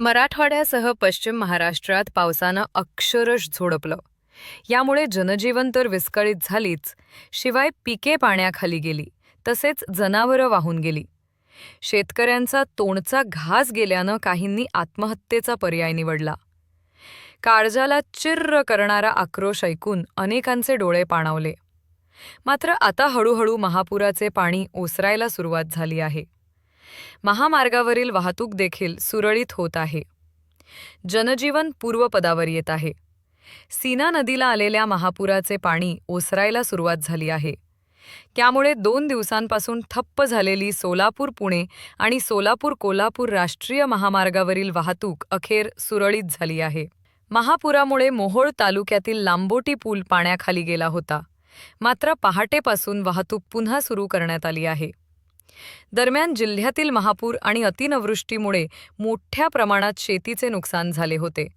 मराठवाड्यासह पश्चिम महाराष्ट्रात पावसानं अक्षरश झोडपलं. यामुळे जनजीवन तर विस्कळीत झालीच शिवाय पिके पाण्याखाली गेली तसेच जनावरं वाहून गेली. शेतकऱ्यांचा तोंडचा घास गेल्यानं काहींनी आत्महत्येचा पर्याय निवडला. काळजाला चिर्र करणारा आक्रोश ऐकून अनेकांचे डोळे पाणावले. मात्र आता हळूहळू महापुराचे पाणी ओसरायला सुरुवात झाली आहे. महामार्गावरील वाहतूक देखील सुरळीत होत आहे. जनजीवन पूर्वपदावर येत आहे. सीना नदीला आलेल्या महापुराचे पाणी ओसरायला सुरुवात झाली आहे. त्यामुळे दोन दिवसांपासून ठप्प झालेली सोलापूर पुणे आणि सोलापूर कोल्हापूर राष्ट्रीय महामार्गावरील वाहतूक अखेर सुरळीत झाली आहे. महापुरामुळे मोहोळ तालुक्यातील लांबोटी पूल पाण्याखाली गेला होता. मात्र पहाटेपासून वाहतूक पुन्हा सुरू करण्यात आली आहे. दरम्यान जिल्ह्यातील महापूर आणि अतिनवृष्टीमुळे मोठ्या प्रमाणात शेतीचे नुकसान झाले होते.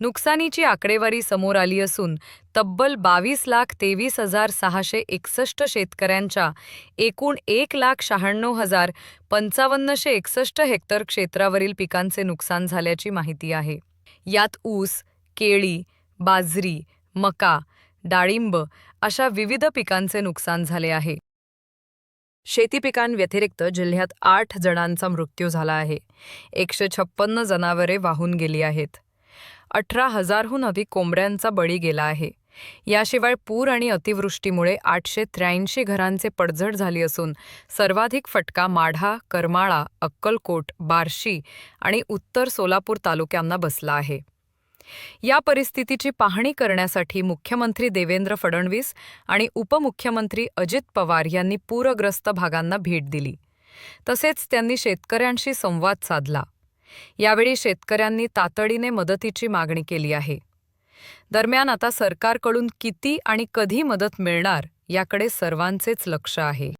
नुकसानीची आकडेवारी समोर आली असून तब्बल बावीस लाख तेवीस हजार सहाशे एकसष्ट शेतकऱ्यांच्या एकूण एक लाख शहाण्णव हजार पंचावन्नशे एकसष्ट हेक्टर क्षेत्रावरील पिकांचे नुकसान झाल्याची माहिती आहे. यात ऊस केळी बाजरी मका डाळिंब अशा विविध पिकांचे नुकसान झाले आहे. शेती पिकांव्यतिरिक्त जिल्ह्यात आठ जणांचा मृत्यू झाला आहे. एकशे छप्पन्न जनावरे वाहून गेली आहेत. अठरा हजारहून अधिक कोंबड्यांचा बळी गेला आहे. याशिवाय पूर आणि अतिवृष्टीमुळे आठशे त्र्याऐंशी घरांचे पडझड झाली असून सर्वाधिक फटका माढा करमाळा अक्कलकोट बार्शी आणि उत्तर सोलापूर तालुक्यांना बसला आहे. या परिस्थितीची पाहणी करण्यासाठी मुख्यमंत्री देवेंद्र फडणवीस आणि उपमुख्यमंत्री अजित पवार यांनी पूरग्रस्त भागांना भेट दिली. तसेच त्यांनी शेतकऱ्यांशी संवाद साधला. यावेळी शेतकऱ्यांनी तातडीने मदतीची मागणी केली आहे. दरम्यान आता सरकारकडून किती आणि कधी मदत मिळणार याकडे सर्वांचेच लक्ष आहे.